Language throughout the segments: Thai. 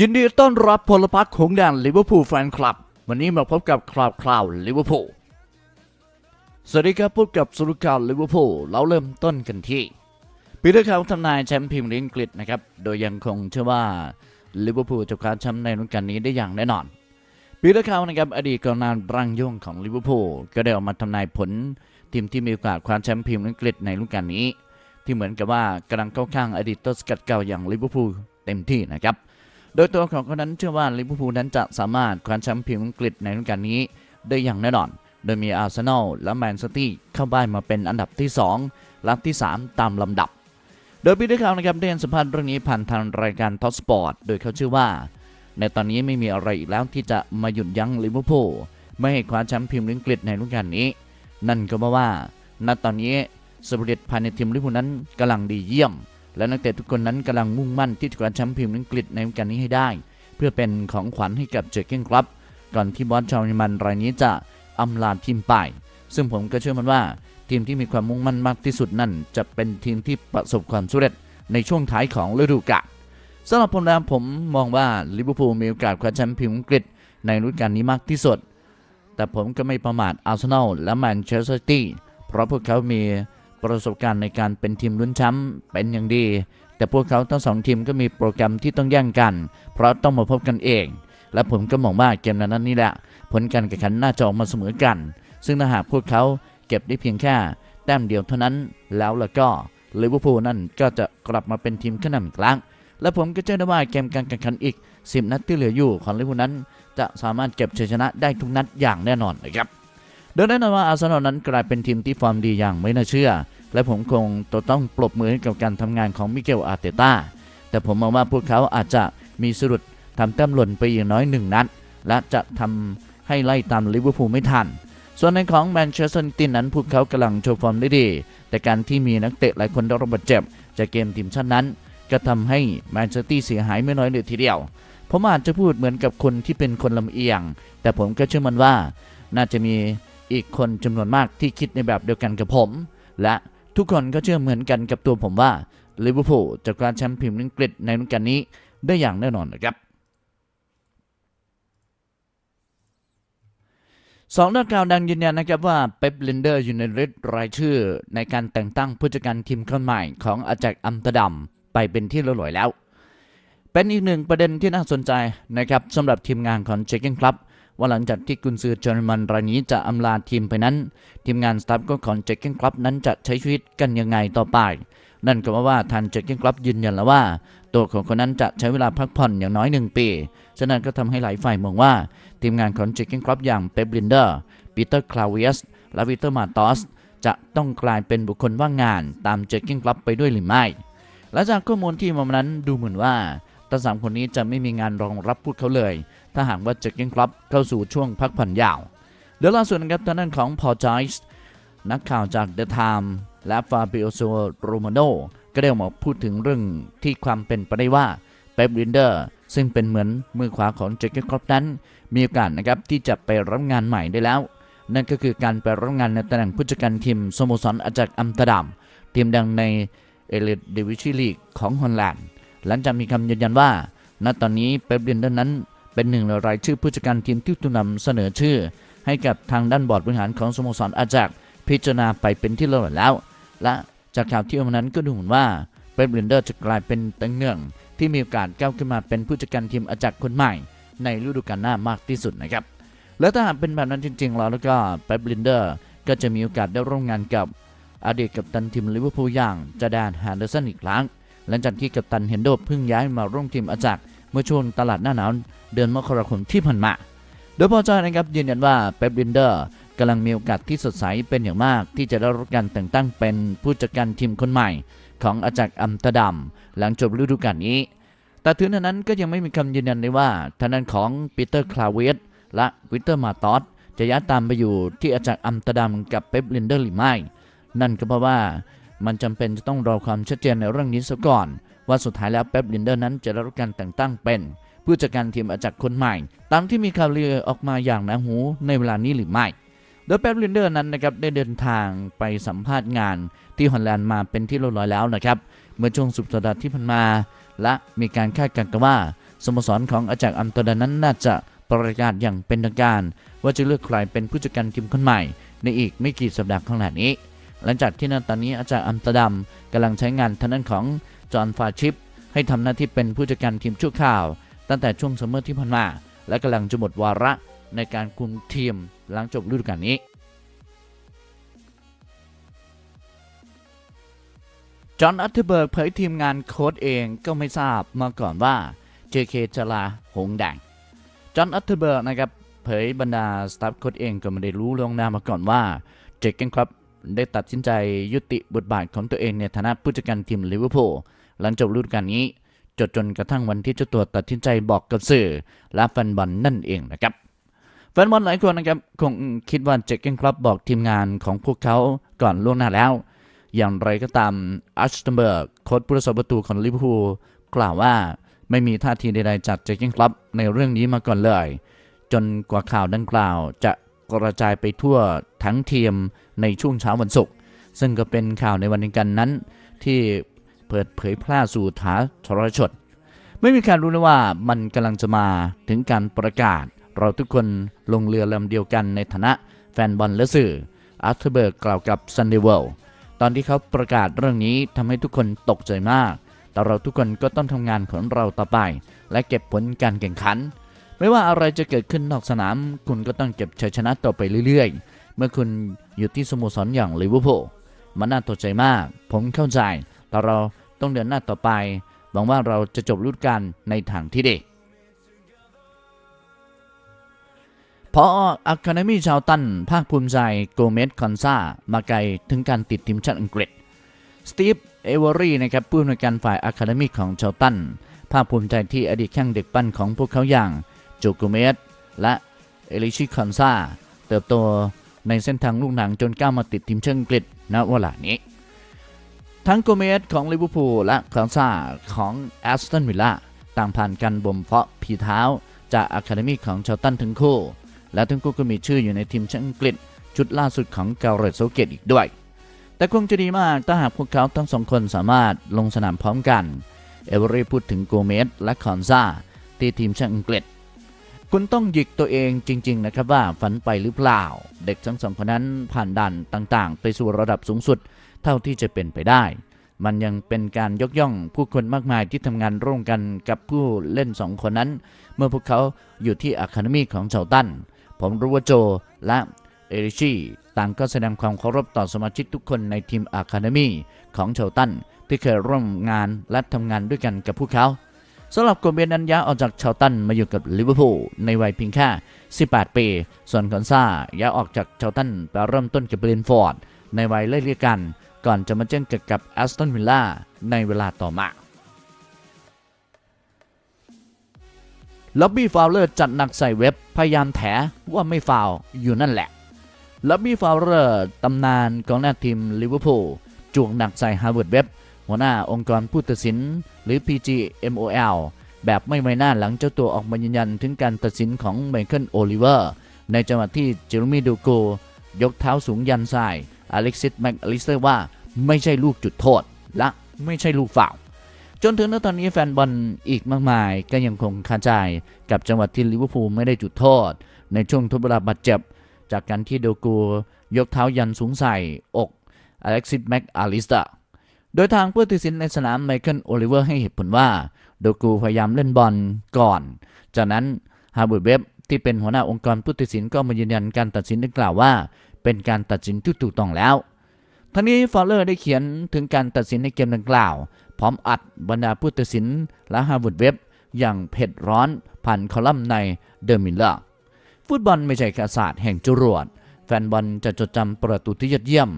ยินดีต้อนรับพลพรรคของแดนลิเวอร์พูลแฟนคลับ วันนี้มาพบกับคราวคราวลิเวอร์พูลสวัสดีครับพบกับสุรุปข่าวลิเวอร์พูลเราเริ่มต้นกันที่ปีเตอร์เขาทำนายแชมป์พรีเมียร์ลีกอังกฤษนะครับโดยยังคงเชื่อว่าลิเวอร์พูลจะคว้าแชมป์ในฤดูกาลนี้ได้อย่างแน่นอนปีเตอร์เขานะครับอดีตกองหน้ารังย่งของลิเวอร์พูลก็ได้ออกมาทำนายผลทีมที่มีโอกาสคว้าแชมป์พรีเมียร์ลีกอังกฤษในฤดูกาลนี้ ที่เหมือนกับว่ากำลังเข้าข้างอดีตต้นสกัดเก่าอย่างลิเวอร์พูลเต็มที่นะครับ โดยตัวของเขานั้นเชื่อว่าลิเวอร์พูลนั้นจะสามารถคว้าแชมป์พรีเมียร์ลีกอังกฤษในฤดูกาลนี้ได้อย่างแน่นอน โดยมีอาร์เซนอลและแมนซิตี้เข้าบ้านมาเป็นอันดับที่ 2 และที่ 3 ตามลำดับ โดยปีที่เขานะครับได้ให้สัมภาษณ์เรื่องนี้ผ่านทางรายการท็อปสปอร์ตโดยเขาเชื่อว่า ในตอนนี้ไม่มีอะไรอีกแล้วที่จะมาหยุดยั้งลิเวอร์พูลไม่ให้คว้าแชมป์พรีเมียร์ลีกอังกฤษในฤดูกาลนี้ นั่นก็เพราะว่าณตอนนี้สปิริตภายในทีมลิเวอร์พูลนั้นกำลังดีเยี่ยม และนักเตะทุกคนนั้นกำลังมุ่งมั่นที่จะคว้าแชมป์พรีเมียร์ลีกอังกฤษในกาลนี้ให้ได้ เพื่อเป็นของขวัญให้กับเจอเก้นครับ ก่อนที่บอสชาวเยอรมันรายนี้จะอำลาทีมไป ซึ่งผมก็เชื่อมันว่า ทีมที่มีความมุ่งมั่นมากที่สุดนั่น จะเป็นทีมที่ประสบความสำเร็จในช่วงท้ายของฤดูกาลสำหรับผมแล้วผมมองว่าลิเวอร์พูลมีโอกาสคว้าแชมป์พรีเมียร์ลีกอังกฤษในฤดูกาลนี้มากที่สุด แต่ผมก็ไม่ประมาทอาร์เซนอลและแมนเชสเตอร์ซิตี้ เพราะพวกเขามี ประสบการณ์ในการเป็นทีมลุ้นแชมป์เป็นอย่างดี แต่พวกเขาทั้งสองทีมก็มีโปรแกรมที่ต้องแย่งกัน เพราะต้องมาพบกันเอง และผมก็มองว่าเกมนั้นนี่แหละ ผลการแข่งขันน่าจะออกมาเสมอกัน ซึ่งถ้าหากพวกเขาเก็บได้เพียงแค่แต้มเดียวเท่านั้นแล้วแล้วก็ลิเวอร์พูลนั่นก็จะกลับมาเป็นทีมขึ้นนำอีกครั้งและผมก็เชื่อได้ว่าเกมการแข่งขันอีก 10 นัดที่เหลืออยู่ของลิเวอร์พูลนั้น จะสามารถเก็บชัยชนะได้ทุกนัดอย่างแน่นอนนะครับ โดยแน่นอนว่าอาร์เซนอลนั้นกลายเป็นทีมที่ฟอร์มดีอย่างไม่น่าเชื่อ และผมคงต้องปรบมือให้กับการทำงานของมิเกลอาร์เตต้าแต่ผมมองว่าพวกเขาอาจจะมีสะดุดทำแต้มหล่นไปอย่างน้อยหนึ่งนัด และจะทำให้ไล่ตามลิเวอร์พูลไม่ทัน ส่วนในของแมนเชสเตอร์ซิตี้นั้นพวกเขากำลังโชว์ฟอร์มได้ดี แต่การที่มีนักเตะหลายคนได้รับบาดเจ็บ จากเกมทีมชาตินั้น ก็ทำให้แมนเชสเตอร์ซิตี้เสียหายไม่น้อยเลยทีเดียว ผมอาจจะพูดเหมือนกับคนที่เป็นคนลำเอียง แต่ผมก็เชื่อมันว่าน่าจะมี อีกคนจำนวนมากที่คิดในแบบเดียวกันกับผม และทุกคนก็เชื่อเหมือนกันกับตัวผมว่าลิเวอร์พูลจะคว้าแชมป์พรีเมียร์ลีกอังกฤษในฤดูกาลนี้ได้อย่างแน่นอนนะครับสองนักข่าวดังยืนยันนะครับว่าเป๊ปลินเดอร์อยู่ในริดรายชื่อ ในการแต่งตั้งผู้จัดการทีมคนใหม่ของอาแจกอัมสเตอร์ดัมไปเป็นที่เรียบร้อยแล้ว เป็นอีกหนึ่งประเด็นที่น่าสนใจนะครับสำหรับทีมงานของเจคเกนครับ ว่าหลังจากที่กุนซือเยอรมันรายนี้จะอำลาทีมไปนั้น ทีมงานสตาฟก็ของเจคเกนครับนั้นจะใช้ชีวิตกันยังไงต่อไป นั่นก็เพราะว่าทางเจคเกนครับยืนยันแล้วว่า ตัวของคนนั้นจะใช้เวลาพักผ่อนอย่างน้อยหนึ่งปี ฉะนั้นก็ทำให้หลายฝ่ายมองว่า ทีมงานของเจคเกนครับอย่างเป๊ปลินเดอร์ปีเตอร์คลาเวียสและวิเตอร์มาตอสจะต้องกลายเป็นบุคคลว่างงานตามเจคเกนครับไปด้วยหรือไม่และจากข้อมูลที่มานั้นดูเหมือนว่าทั้งสามคนนี้จะไม่มีงานรองรับพวกเขาเลย ถ้าหากว่าเจคเกนครับเข้าสู่ช่วงพักผ่อนยาวเดี๋ยวล่าสุดนะครับทางด้านของพอจอยส์นักข่าวจาก The Time และฟาบิโอโซโรมาโนก็ได้ออกมาพูดถึงเรื่องที่ความเป็นไปได้ว่าเป๊ปลินเดอร์ซึ่งเป็นเหมือนมือขวาของเจคเกนครับนั้น มีโอกาสนะครับที่จะไปรับงานใหม่ได้แล้ว นั่นก็คือการไปรับงานในตำแหน่งผู้จัดการทีมสโมสรอาจากอัมสเตอร์ดัมทีมดังในเอลิทดิวิชั่นลีกของฮอลแลนด์ หลังจากมีคำยืนยันว่า ณตอนนี้เป๊ปลินเดอร์นั้น เป็นหนึ่งในรายชื่อผู้จัดการทีมที่ถูกนำเสนอชื่อ ให้กับทางด้านบอร์ดบริหารของสโมสรอาจากพิจารณาไปเป็นที่เรียบร้อยแล้ว และจากข่าวที่ออกมานั้นก็ดูเหมือนว่าเป๊ปลินเดอร์จะกลายเป็นตังเนื่อง ที่มีโอกาสก้าวขึ้นมาเป็นผู้จัดการทีมอาจากคนใหม่ ในฤดูกาลหน้ามากที่สุดนะครับแล้วถ้าหากเป็นแบบนั้นจริงๆ แล้วแล้วก็เป๊ปลินเดอร์ก็จะมีโอกาสได้ร่วมงานกับอดีตกัปตันทีมลิเวอร์พูลอย่างจาดานแฮนเดอร์สันอีกครั้งหลังจากที่กัปตันเฮนโดเพิ่งย้ายมาร่วมทีมอาจาก เมื่อช่วงตลาดหน้าหนาวเดือนมกราคมที่ผ่านมา โดยพอใจนะครับยืนยันว่าเป๊ปลินเดอร์กำลังมีโอกาสที่สดใสเป็นอย่างมาก ที่จะได้รับการแต่งตั้งเป็นผู้จัดการทีมคนใหม่ ของอาจากอัมตอร์ดัมหลังจบฤดูกาลนี้ แต่ถึงนั้นก็ยังไม่มีคำยืนยันเลยว่าทางด้านของปีเตอร์คลาเวสและวิเตอร์มาตอสจะย้ายตามไปอยู่ที่อาจากอัมตอร์ดัมกับเป๊ปลินเดอร์หรือไม่ นั่นก็เพราะว่ามันจำเป็นจะต้องรอความชัดเจนในเรื่องนี้ซะก่อน ว่าสุดท้ายแล้วเป๊ปลินเดอร์นั้นจะได้รับการแต่งตั้งเป็น ผู้จัดการทีมอาจากคนใหม่ ตามที่มีข่าวลือออกมาอย่างหนาหูในเวลานี้หรือไม่ โดยเป๊ปลินเดอร์นั้นนะครับได้เดินทางไปสัมภาษณ์งานที่ฮอลแลนด์มาเป็นที่เรียบร้อยแล้วนะครับเมื่อช่วงสุดสัปดาห์ที่ผ่านมา และมีการคาดการณ์กันว่าสโมสรของอาจารย์อัมสเตอร์ดนั้นน่าจะประกาศอย่างเป็นทางการ ว่าจะเลือกใครเป็นผู้จัดการทีมคนใหม่ ในอีกไม่กี่สัปดาห์ข้างหน้านี้ หลังจากที่ณตอนนี้อาจารย์อัมสเตอร์ดัมกำลังใช้งานทางด้านของจอห์นฟาชิป ให้ทำหน้าที่เป็นผู้จัดการทีมชั่วคราว ตั้งแต่ช่วงซัมเมอร์ที่ผ่านมา และกำลังจะหมดวาระในการคุมทีมหลังจบฤดูกาลนี้ จอห์นอัตเทเบิร์กเผยทีมงานโค้ดเองก็ไม่ทราบมาก่อนว่า JK จะลาหงแดงจอห์นอัตเทเบิร์กนะครับเผยบรรดาสตาฟโค้ดเองก็ไม่ได้รู้ล่วงหน้ามาก่อนว่าเจคเกนครับ ได้ตัดสินใจยุติบทบาทของตัวเองในฐานะผู้จัดการทีมลิเวอร์พูลหลังจบฤดูกาลนี้จดจนกระทั่งวันที่เจ้าตัวตัดสินใจบอกกับสื่อและแฟนบอลนั่นเองนะครับแฟนบอลหลายคนนะครับคงคิดว่าเจคเกนครับบอกทีมงานของพวกเขาก่อนล่วงหน้าแล้ว อย่างไรก็ตามอัชเทนเบิร์กโค้ชผู้รักษาประตูของลิเวอร์พูลกล่าวว่าไม่มีท่าทีใดๆจากเจคเกนครับในเรื่องนี้มาก่อนเลย จนกว่าข่าวดังกล่าวจะกระจายไปทั่วทั้งทีม ในช่วงเช้าวันศุกร์ซึ่งก็เป็นข่าวในวันเดียวกันนั้น ที่เปิดเผยแพร่สู่ถาทรชดไม่มีใครรู้เลยว่ามันกำลังจะมาถึงการประกาศ เราทุกคนลงเรือลำเดียวกันในฐานะแฟนบอลและสื่ออาร์เธอร์เบิร์กกล่าวกับ Sunday World ตอนที่เขาประกาศเรื่องนี้ทำให้ทุกคนตกใจมาก แต่เราทุกคนก็ต้องทำงานของเราต่อไป และเก็บผลการแข่งขัน ไม่ว่าอะไรจะเกิดขึ้นนอกสนาม คุณก็ต้องเก็บชัยชนะต่อไปเรื่อยๆ เมื่อคุณอยู่ที่สโมสรอย่างลิเวอร์พูลมันน่าตกใจมาก ผมเข้าใจแต่เราต้องเดินหน้าต่อไปหวังว่าเราจะจบฤดูกาลในทางที่ดีพออะคาเดมี่ชาวตัน ภาคภูมิใจโกเมสคอนซามาไกลถึงการติดทีมชาติอังกฤษ สตีฟ เอเวอรี่นะครับผู้อำนวยการฝ่ายอะคาเดมี่ของชาวตัน ภาคภูมิใจที่อดีตแข้งเด็กปั้นของพวกเขาอย่างโจโกเมสและเอลิชิคอนซาเติบโต ในเส้นทางลูกหนังจนก้าวมาติดทีมเชาติอังกฤษณเวลานี้ ทั้งโกเมสของลิเวอร์พูลและคอนซาของแอสตันวิลล่าต่างผ่านการบ่มเพาะผีเท้าจากอะคาเดมี่ของชาวตันทั้งคู่ และทั้งคู่ก็มีชื่ออยู่ในทีมชาติอังกฤษ ชุดล่าสุดของเกาเรตโซเกตอีกด้วย แต่คงจะดีมากถ้าหากพวกเขาทั้งสองคนสามารถลงสนามพร้อมกัน เอเวอรี่พูดถึงโกเมสและคอนซาที่ทีมชาติอังกฤษ คุณต้องหยิกตัวเองจริง ๆ นะครับว่าฝันไปหรือเปล่า เด็กทั้งสองคนนั้นผ่านด่านต่างๆ ไปสู่ระดับสูงสุด เท่าที่จะเป็นไปได้ มันยังเป็นการยกย่องผู้คนมากมายที่ทำงานร่วมกันกับผู้เล่นสองคนนั้น เมื่อพวกเขาอยู่ที่อะคาเดมีของเชาตันผมรู้ว่าโจและเอริชีต่างก็แสดงความเคารพต่อสมาชิกทุกคนในทีมอะคาเดมีของเชาตันที่เคยร่วมงานและทำงานด้วยกันกับพวกเขา สำหรับโกเบนนันยาออกจากเชาตันมาอยู่กับลิเวอร์พูลในวัยเพียงแค่ 18 ปี ส่วนคอนซาย้ายออกจากเชาตันไปเริ่มต้นกับเบรนฟอร์ดในวัยไล่เลี่ยกัน ก่อนจะมาเจอกับแอสตันวิลล่าในเวลาต่อมาล็อบบี้ฟาวเลอร์จัดหนักใส่เว็บพยายามแถว่าไม่ฟาวอยู่นั่นแหละล็อบบี้ฟาวเลอร์ตำนานกองหน้าทีมลิเวอร์พูลจวกหนักใส่ฮาร์วาร์ดเว็บ หัวหน้าองค์กรผู้ตัดสิน หรือ PGMOL แบบไม่ไว้หน้าหลังเจ้าตัวออกมายืนยันถึงการตัดสินของไมเคิลโอลิเวอร์ ในจังหวะที่เจอร์มีดูโกยกเท้าสูงยันทรายอเล็กซิสแม็กอลิสเตอร์ว่าไม่ใช่ลูกจุดโทษ และไม่ใช่ลูกฝ่าวจนถึงณตอนนี้แฟนบอลอีกมากมายก็ยังคงคาใจกับจังหวะที่ลิเวอร์พูลไม่ได้จุดโทษ ในช่วงทดเวลาบาดเจ็บ จากการที่โดกูยกเท้ายันสูงใส่อกอเล็กซิสแม็กอลิสเตอร์ โดยทางผู้ตัดสินในสนามไมเคิลโอลิเวอร์ให้เหตุผลว่า โดกูพยายามเล่นบอลก่อน จากนั้นฮาร์บ r ร์ดเว็บที่เป็นหัวหน้าองค์กรผู้ตัดสินก็มายืนยันการตัดสินดังกล่าวว่า เป็นการตัดสินที่ถูกต้องแล้วทั้งนี้ฟอลเลอร์ได้เขียนถึงการตัดสินในเกมดังกล่าว พร้อมอัดบรรดาผู้ตัดสินและฮาร์วาร์ดเว็บอย่างเผ็ดร้อนผ่านคอลัมน์ในเดอะมิลเลอร์ฟุตบอลไม่ใช่แค่ศาสตร์แห่งจรวด แฟนบอลจะจดจำประตูที่ยอดเยี่ยม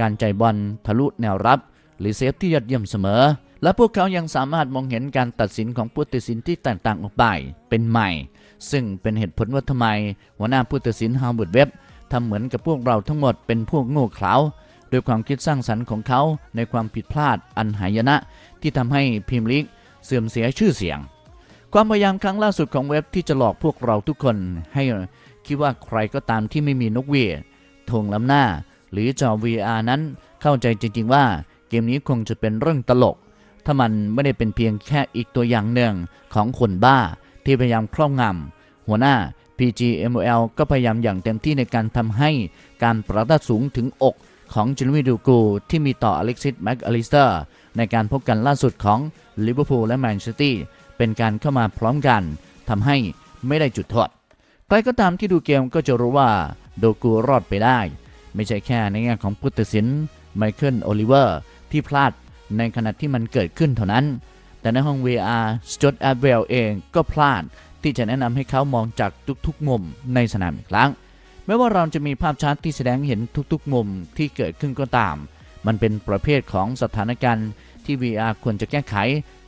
การใจบอลทะลุแนวรับ หรือเซฟที่ยอดเยี่ยมเสมอ และพวกเขายังสามารถมองเห็นการตัดสินของผู้ตัดสินที่แตกต่างออกไป เป็นใหม่ ซึ่งเป็นเหตุผลว่าทำไม หัวหน้าผู้ตัดสินฮาร์วาร์ดเว็บทำเหมือนกับพวกเราทั้งหมดเป็นพวกโง่เขลาด้วยความคิดสร้างสรรค์ของเขาในความผิดพลาดอันหายนะ ที่ทำให้พรีเมียร์ลีกเสื่อมเสียชื่อเสียง ความพยายามครั้งล่าสุดของเว็บที่จะหลอกพวกเราทุกคนให้คิดว่าใครก็ตามที่ไม่มีนกเวียธงล้ำหน้า หรือจอ VR นั้นเข้าใจจริง ๆ ว่า เกมนี้คงจะเป็นเรื่องตลก ถ้ามันไม่ได้เป็นเพียงแค่อีกตัวอย่างหนึ่งของคนบ้าที่พยายามครอบงำหัวหน้า PGMOL ก็พยายามอย่างเต็มที่ในการทำให้การประทัดสูงถึงอกของจิลวิดูกูที่มีต่ออเล็กซิสแม็กอลิสเตอร์ในการพบกันล่าสุดของลิเวอร์พูลและแมนเชสเตอร์เป็นการเข้ามาพร้อมกันทำให้ไม่ได้จุดโทษใครก็ตามที่ดูเกมก็จะรู้ว่าโดกูรอดไปได้ ไม่ใช่แค่ในแง่ของผู้ตัดสินไมเคิลโอลิเวอร์ ที่พลาดในขณะที่มันเกิดขึ้นเท่านั้น แต่ในห้อง VR สจอตแอดเวลเองก็พลาดที่จะแนะนำให้เขามองจากทุกๆ มุมในสนามอีกครั้งแม้ว่าเราจะมีภาพชัดที่แสดงเห็นทุกๆ มุมที่เกิดขึ้นก็ตาม มันเป็นประเภทของสถานการณ์ที่ VR ควรจะแก้ไข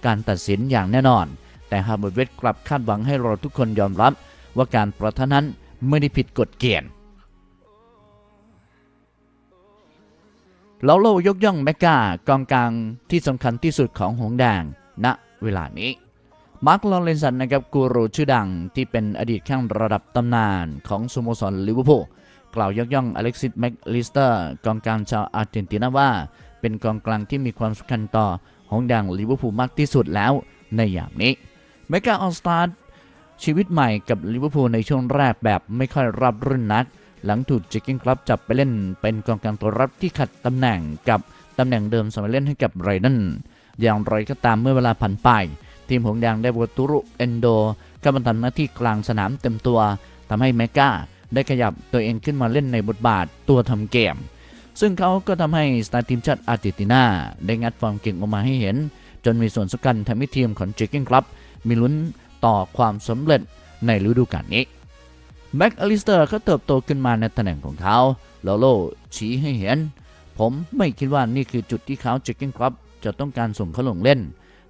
การตัดสินอย่างแน่นอน แต่ฮาร์บเวสกลับคาดหวังให้เราทุกคนยอมรับ ว่าการประทะนั้นไม่ได้ผิดกฎเกณฑ์ เราโลยกย่องแมกกากองกลางที่สำคัญที่สุดของหงแดงณเวลานี้มาร์คลอเรนสันนะครับกูรูชื่อดังที่เป็นอดีตข้างระดับตำนานของสโมสรลิเวอร์พูลกล่าวยกย่องอเล็กซิสแม็กลิสเตอร์กองกลางชาวอาร์เจนตินาว่า เป็นกองกลางที่มีความสำคัญต่อหงแดงลิเวอร์พูลมากที่สุดแล้วในยามนี้แมกกาออลสตาร์ชีวิตใหม่กับลิเวอร์พูลในช่วงแรกแบบไม่ค่อยรับรื่นนัก หลังถูกจิกกิ้งคลับจับไปเล่นเป็นกองกลางตัวรับที่ขัดตำแหน่งกับตำแหน่งเดิมสมัยเล่นให้กับไรนันอย่างไรก็ตามเมื่อเวลาผ่านไป ทีมหงแดงได้วัตุรุเอนโดเข้ามาทำหน้าที่กลางสนามเต็มตัวทำให้แมกกาได้ขยับตัวเองขึ้นมาเล่นในบทบาทตัวทำเกม ซึ่งเขาก็ทำให้สตาร์ทีมชาติอาร์เจนตินาได้งัดฟอร์มเก่งออกมาให้เห็น จนมีส่วนสำคัญทำให้ทีมของจิกกิ้งคลับมีลุ้นต่อความสำเร็จในฤดูกาลนี้ แม็กอลิสเตอร์ก็เติบโตขึ้นมาในตำแหน่งของเขาโลโลชี้ให้เห็น ผมไม่คิดว่านี่คือจุดที่เขาจิกกิ้งคลับจะต้องการส่งเขาลงเล่น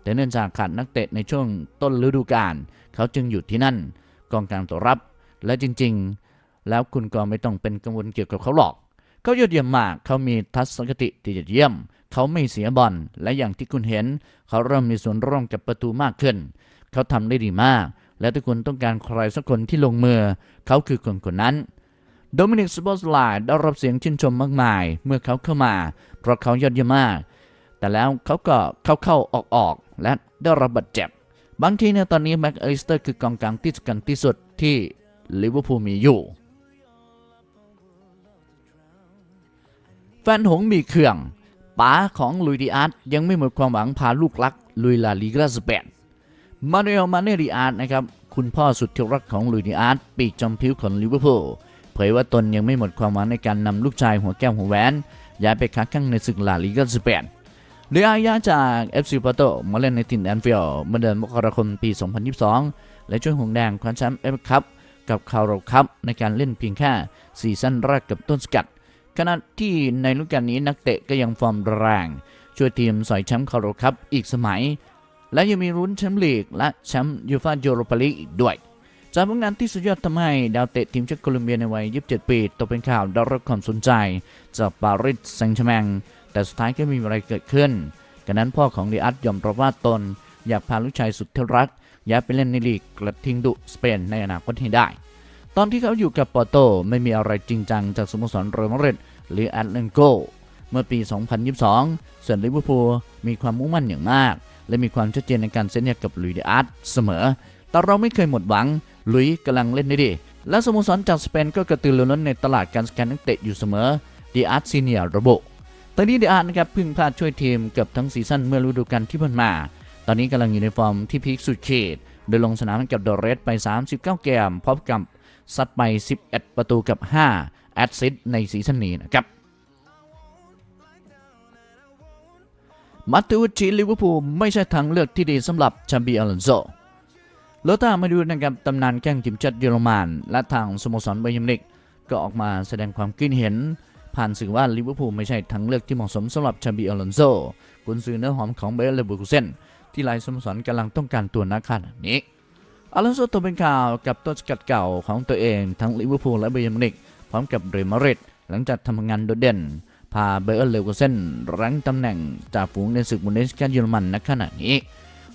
แต่เนื่องจากขาดนักเตะในช่วงต้นฤดูกาลเขาจึงอยู่ที่นั่น กองกลางตัวรับ และจริงๆ แล้วคุณก็ไม่ต้องเป็นกังวลเกี่ยวกับเขาหรอก เขายอดเยี่ยมมาก เขามีทัศนคติที่ยอดเยี่ยม เขาไม่เสียบอล และอย่างที่คุณเห็น เขาเริ่มมีส่วนร่วมกับประตูมากขึ้น เขาทำได้ดีมาก และถ้าคุณต้องการใครสักคนที่ลงมือ เขาคือคนคนนั้นโดมินิกสปอร์ตไลน์ได้รับเสียงชื่นชมมากมาย เมื่อเขาเข้ามา เพราะเขายอดเยี่ยมมาก แต่แล้วเขาก็เข้าเข้าออกออกๆและได้รับบาดเจ็บ บางทีในตอนนี้แม็กอลิสเตอร์คือกองกลางที่สำคัญที่สุดที่ลิเวอร์พูลมีอยู่ แฟนหงมีเครื่องป๋าของลุยดิอาร์ตยังไม่หมดความหวังพาลูกรักลุยลาลีกาสเปน มาเรลมาเนริอาร์ตนะครับคุณพ่อสุดที่รักของลุยดิอาร์ตปีกจอมพิ้วของลิเวอร์พูลเผยว่าตนยังไม่หมดความหวังในการนำลูกชายหัวแก้วหัวแหวนย้ายไปค้าแข้งในศึกลาลีกาสเปนเรือาย้ายจาก FC Porto มาเล่นในถิ่นแอนฟิลด์เมื่อเดือนมกราคมปี 2022 และช่วยหงแดงคว้าแชมป์เอฟคัพกับคาร์โรคัพในการเล่นเพียงแค่ซีซั่นแรกกับต้นสกัด ขณะที่ในฤดูกาลนี้นักเตะก็ยังฟอร์มแรง ช่วยทีมสอยแชมป์คาร์โรคัพอีกสมัย และยังมีรุ้นแชมป์ลีกและแชมป์ยูฟ่ายูโรปาลีกอีกด้วย จากผลงานที่สุดยอดทำให้ดาวเตะทีมชาติโคลอมเบียในวัย 27 ปีตกเป็นข่าวได้รับความสนใจ จากปารีสแซงต์แชมงแต่สุดท้ายก็ไม่มีอะไรเกิดขึ้นกันนั้นพ่อของดีอาร์ตยอมรับว่าตน อยากพาลูกชายสุดที่รักย้ายไปเล่นในลีกกระทิงดุสเปนในอนาคตให้ได้ ตอนที่เขาอยู่กับปอร์โตไม่มีอะไรจริงจังจากสโมสรเรอัลมาดริดหรือแอตเลติโกเมื่อปี 2022 ส่วนลิเวอร์พูลมีความมุ่งมั่นอย่างมาก และมีความชัดเจนในการเซ็นสัญญากับลุยเดีอาร์ตเสมอ แต่เราไม่เคยหมดหวังลุยกำลังเล่นได้ดี และสโมสรจากสเปนก็กระตือรือร้นในตลาดการสแกนนักเตะอยู่เสมอเดีอาร์ตซีเนียระบุตอนนี้เดอาร์นะครับพึ่งพลาดช่วยทีมเกือบทั้งซีซั่นเมื่อฤดูกาลที่ผ่านมา ตอนนี้กำลังอยู่ในฟอร์มที่พีคสุดเขตโดยลงสนามกับดอรเรสไป 39 เกมพร้อมกับซัดไป 11 ประตูกับ 5 แอดซิสต์ในซีซั่นนี้นะครับ มาตูชิลิเวอร์พูลไม่ใช่ทางเลือกที่ดีสำหรับชาบีอัลอนโซโลตามาดูนะครับตำนานแข้งทีมชาติเยอรมันและทางสโมสรไบเยร์นมินิกก็ออกมาแสดงความคิดเห็น ผ่านสื่อว่าลิเวอร์พูลไม่ใช่ทางเลือกที่เหมาะสมสำหรับชาบีอลอนโซกุนซือเนื้อหอมของเบลเลอร์บูกุเซนที่หลายสโมสรกำลังต้องการตัวนักขนาดนี้อลอนโซตัวเป็นข่าวกับต้นสกัดเก่าของตัวเองทั้งลิเวอร์พูลและไบย์มินิกพร้อมกับเรอัลมาดริดหลังจากทำงานโดดเด่น พาเบอร์เลวกเซนรั้งตำแหน่งจ่าฝูงในศึกบุนเดสลิกาเยอรมันณขณะนี้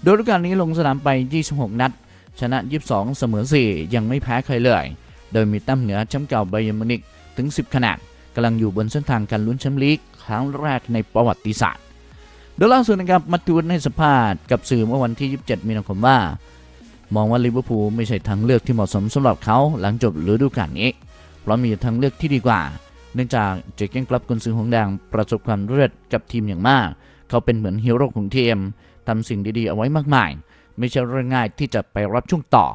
โดยฤดูกาลนี้ลงสนามไป 26 นัด ชนะ 22 เสมอ 4 ยังไม่แพ้ใครเลย โดยมีแต้มเหนือแชมป์เก่าไบเยอร์มิวนิกถึง 10คะแนนกำลังอยู่บนเส้นทางการลุ้นแชมป์ลีกครั้งแรกในประวัติศาสตร์ โดยล่าสุดนะครับมาตูนให้สัมภาษณ์กับสื่อเมื่อวันที่ 27 มีนาคมว่า มองว่าลิเวอร์พูลไม่ใช่ทางเลือกที่เหมาะสมสำหรับเขาหลังจบฤดูกาลนี้ เพราะมีทางเลือกที่ดีกว่า เนื่องจากเจเก้นกลับกุนซือหงแดงประสบความสำเร็จกับทีมอย่างมาก เขาเป็นเหมือนฮีโร่ของทีมทำสิ่งดีๆเอาไว้มากมาย ไม่ใช่เรื่องง่ายที่จะไปรับช่วงต่อ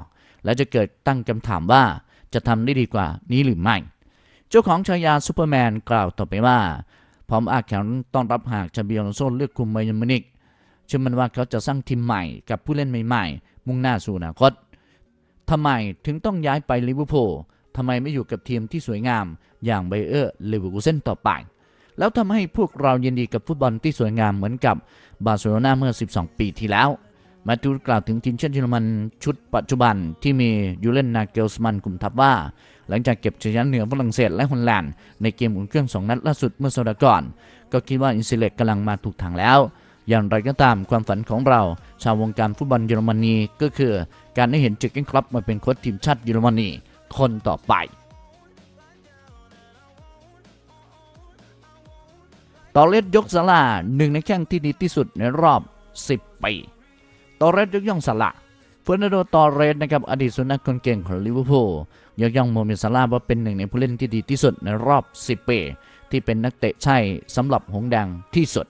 และจะเกิดตั้งคำถามว่าจะทำได้ดีกว่านี้หรือไม่ เจ้าของฉายาซูเปอร์แมนกล่าวต่อไปว่า พร้อมอาแขนต้อนรับหากชาบิอลอนโซเลือกคุมไบาเยมินิกเชื่อมันว่าเขาจะสร้างทีมใหม่กับผู้เล่นใหม่ๆ มุ่งหน้าสู่อนาคตทำไมถึงต้องย้ายไปลิเวอร์พูล ทำไมไม่อยู่กับทีมที่สวยงามอย่างไบเออร์เลเวอร์คูเซนต่อไป แล้วทำให้พวกเรายินดีกับฟุตบอลที่สวยงามเหมือนกับบาร์เซโลนาเมื่อ 12 ปีที่แล้ว มาตูกล่าวถึงทีมชาติเยอรมันชุดปัจจุบันที่มียูเลนนาเกลสมันกลุ่มทัพว่า หลังจากเก็บชัยชนะเหนือฝรั่งเศสและฮอลแลนด์ในเกมอุ่นเครื่องสองนัดล่าสุดเมื่อสัปดาห์ก่อน ก็คิดว่าอินซิเลกกำลังมาถูกทางแล้วอย่างไรก็ตามความฝันของเรา ชาววงการฟุตบอลเยอรมนีก็คือ การได้เห็นเจอร์เกนคลับมาเป็นโค้ชทีมชาติเยอรมนี คนต่อไป ตอเลสยกสลาหนึ่งในแข้งที่ดีที่สุดในรอบ 10 ปี ตอเรสยกย่องสละเฟอร์นันโด ตอเรสนะครับอดีตสุนัขคนเก่งของลิเวอร์พูลยกย่องโมเมนซาลาว่าเป็นหนึ่งในผู้เล่นที่ดีที่สุดในรอบ 10 ปี ที่เป็นนักเตะใช่สำหรับหงส์แดงที่สุด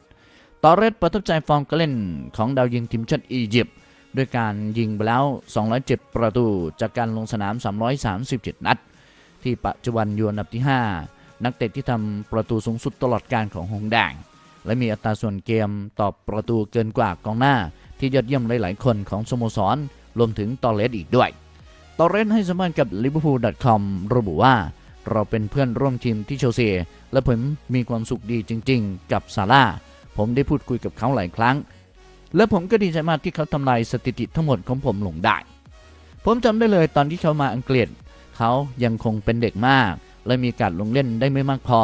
ตอเรสประทับใจฟอร์มการเล่นของดาวยิงทีมชาติอียิปต์ ด้วยการยิงไปแล้ว 207 ประตู จากการลงสนาม 337 นัด ที่ปัจจุบันอยู่อันดับที่ 5 นักเตะที่ทำประตูสูงสุดตลอดการของหงแดง และมีอัตราส่วนเกมต่อประตูเกินกว่ากองหน้า ที่ยอดเยี่ยมหลายๆคนของสโมสร รวมถึงตอเลสอีกด้วย ตอเรสให้สัมภาษณ์กับ liverpool.com ระบุว่า เราเป็นเพื่อนร่วมทีมที่เชลซีและผมมีความสุขดีจริง ๆ กับซาร่าผมได้พูดคุยกับเขาหลายครั้ง และผมก็ดีใจมากที่เขาทำลายสถิติทั้งหมดของผมลงได้ ผมจำได้เลยตอนที่เขามาอังกฤษ เขายังคงเป็นเด็กมาก และมีการลงเล่นได้ไม่มากพอ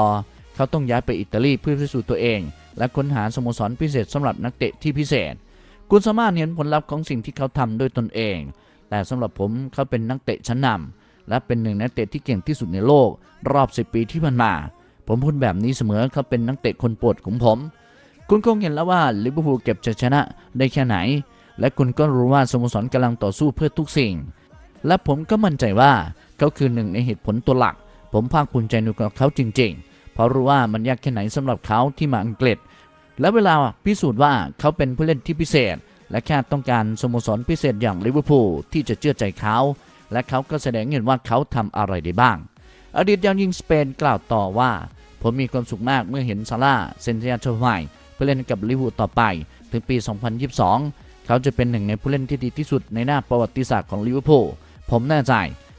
เขาต้องย้ายไปอิตาลีเพื่อพิสูจน์ตัวเอง และค้นหาสโมสรพิเศษสำหรับนักเตะที่พิเศษ คุณสามารถเห็นผลลัพธ์ของสิ่งที่เขาทำด้วยตนเอง แต่สำหรับผมเขาเป็นนักเตะชั้นนำและเป็นหนึ่งนักเตะที่เก่งที่สุดในโลก รอบ 10 ปีที่ผ่านมา ผมพูดแบบนี้เสมอเขาเป็นนักเตะคนโปรดของผม คุณคงเห็นแล้วว่าลิเวอร์พูลเก็บชัยชนะได้แค่ไหน และคุณก็รู้ว่าสโมสรกำลังต่อสู้เพื่อทุกสิ่ง และผมก็มั่นใจว่าเขาคือหนึ่งในเหตุผลตัวหลัก ผมภาคภูมิใจในกับเขาจริง ๆ เพราะรู้ว่ามันยากแค่ไหนสำหรับเขาที่มาอังกฤษ และเวลาพิสูจน์ว่าเขาเป็นผู้เล่นที่พิเศษ และแค่ต้องการสโมสรพิเศษอย่างลิเวอร์พูลที่จะเชื่อใจเขาและเขาก็แสดงเห็นว่าเขาทำอะไรได้บ้าง อดีตยอดยิงสเปนกล่าวต่อว่า ผมมีความสุขมากเมื่อเห็นซาร่าเซนเซียโชไมเพื่อเล่นกับลิเวอร์พูลต่อไป ถึงปี 2022 เขาจะเป็นหนึ่งในผู้เล่นที่ดีที่สุดในหน้าประวัติศาสตร์ของลิเวอร์พูลผมแน่ใจ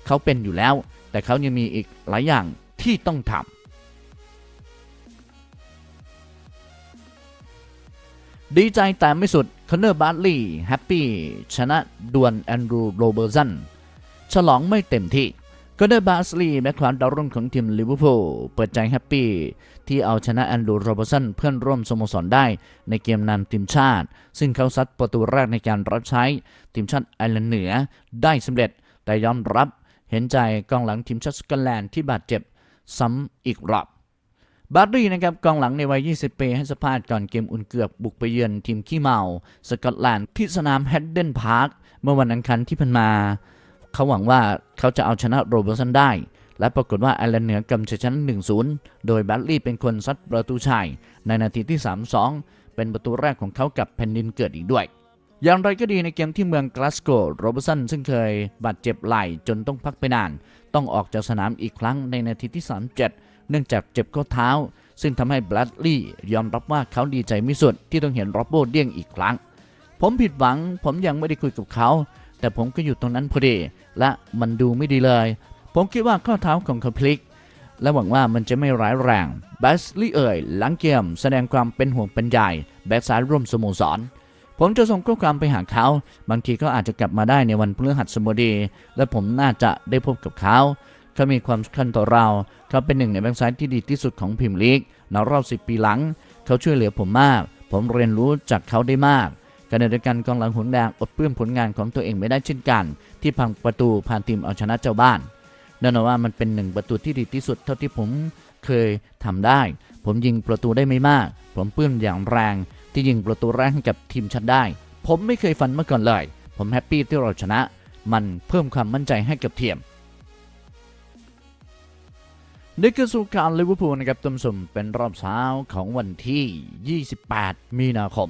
เขาเป็นอยู่แล้ว แต่เขายังมีอีกหลายอย่างที่ต้องทำดีใจแต่ไม่สุดคอนเนอร์บาร์ลีย์แฮปปี้ชนะดวลแอนดรูโรเบอร์สันฉลองไม่เต็มที่ คอนเนอร์บาร์ลีย์แบ็ควาดาวรุ่งของทีมลิเวอร์พูลเปิดใจแฮปปี้ ที่เอาชนะแอนดูโรเบสันเพื่อนร่วมสโมสรได้ในเกมนำทีมชาติ ซึ่งเขาซัดประตูแรกในการรับใช้ ทีมชาติไอร์แลนด์เหนือได้สำเร็จแต่ยอมรับเห็นใจกองหลังทีมชาติสกอตแลนด์ที่บาดเจ็บซ้ำอีกรอบบาร์รี่นะครับกองหลังในวัย 20 ปีให้สัมภาษณ์ก่อนเกมอุ่นเกือบบุกไปเยือนทีมขี้เมา สกอตแลนด์ที่สนามแฮดเดนพาร์คเมื่อวันอังคารที่ผ่านมา เขาหวังว่าเขาจะเอาชนะโรเบอร์สันได้ และปรากฏว่าไอร์แลนด์เหนือกำชัยชนะ1-0 โดยบาร์รี่เป็นคนซัดประตูชัยในนาทีที่ 3-2 เป็นประตูแรกของเขากับแผ่นดินเกิดอีกด้วย อย่างไรก็ดีในเกมที่เมืองกลาสโกโรเบอร์สันซึ่งเคยบาดเจ็บไหล่จนต้องพักไปนาน ต้องออกจากสนามอีกครั้งในนาทีที่ 37 เนื่องจากเจ็บข้อเท้า ซึ่งทำให้บลัดลี่ยอมรับว่าเขาดีใจไม่สุดที่ต้องเห็นโรบโบเดี้ยงอีกครั้งผมผิดหวัง ผมยังไม่ได้คุยกับเขา แต่ผมก็อยู่ตรงนั้นพอดี และมันดูไม่ดีเลย ผมคิดว่าข้อเท้าของเขาพลิก และหวังว่ามันจะไม่ร้ายแรงแบสลี่เอ่ยหลังเกมแสดงความเป็นห่วงเป็นใยแบ็กซ้ายร่วมสโมสรผมจะส่งข้อความไปหาเขา บางทีเขาอาจจะกลับมาได้ในวันพฤหัสบดี และผมน่าจะได้พบกับเขาเขามีความสำคัญต่อเรา เขาเป็นหนึ่งในแบ็กซ้ายที่ดีที่สุดของพรีเมียร์ลีกในรอบ 10 ปีหลัง เขาช่วยเหลือผมมาก ผมเรียนรู้จากเขาได้มาก ขณะเดียวกันกองหลังหนแดงอดปลื้มผลงานของตัวเองไม่ได้เช่นกัน ที่พังประตูผ่านทีมเอาชนะเจ้าบ้านแน่นอนว่ามันเป็นหนึ่งประตูที่ดีที่สุดเท่าที่ผมเคยทำได้ ผมยิงประตูได้ไม่มาก ผมปลื้มอย่างแรง ที่ยิงประตูแรกให้กับทีมฉันได้ ผมไม่เคยฝันมาก่อนเลย ผมแฮปปี้ที่เราชนะ มันเพิ่มความมั่นใจให้กับทีมนี่คือสู่การลิเวอร์พูลนะครับท่านผู้ชมเป็นรอบเช้าของวันที่ 28 มีนาคม